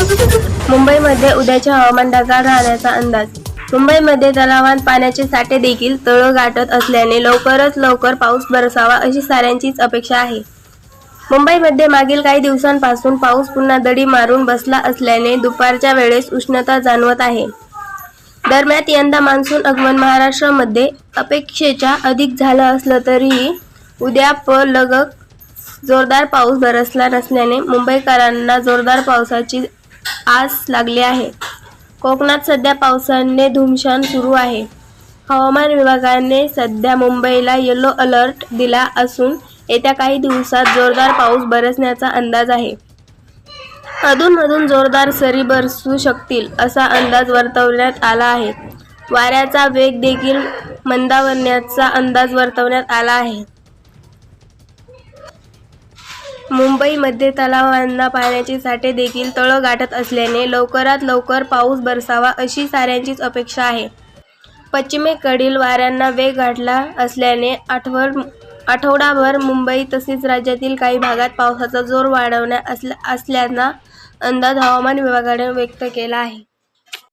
मुंबईमध्ये उद्याच्या हवामान ढगाळ राहण्याचा अंदाज. मुंबईमध्ये तलावात पाण्याचे साठे देखील तळ गाठत असल्याने लवकरच लवकर पाऊस बरसावा अशी साऱ्यांचीच अपेक्षा आहे. मुंबईमध्ये मागील काही दिवसांपासून पाऊस पुन्हा दडी मारून बसला असल्याने दुपारच्या वेळेस उष्णता जाणवत आहे. दरम्यान यंदा मान्सून आगमन महाराष्ट्रामध्ये अपेक्षेच्या अधिक झालं असलं तरीही उद्या प लगक जोरदार पाऊस बरसला नसल्याने मुंबईकरांना जोरदार पावसाची आस लागली आहे. कोकणात सध्या पावसाने धुमशान सुरू आहे. हवामान विभागाने सध्या मुंबईला येलो अलर्ट दिला असून येत्या काही दिवसात जोरदार पाऊस बरसण्याचा अंदाज आहे. अधूनमधून जोरदार सरी बरसू शकतील असा अंदाज वर्तवण्यात आला आहे. वाऱ्याचा वेग देखील मंदावण्याचा अंदाज वर्तवण्यात आला आहे. मुंबईमध्ये तलावांना पाण्याचे साठे देखील तळ गाठत असल्याने लवकरात लवकर पाऊस बरसावा अशी साऱ्यांचीच अपेक्षा आहे. पश्चिमेकडील वाऱ्यांना वेग गाठला असल्याने आठवड आठवडाभर मुंबई तसेच राज्यातील काही भागात पावसाचा जोर वाढवण्या असल्या असल्याचा अंदाज हवामान विभागाने व्यक्त केला आहे.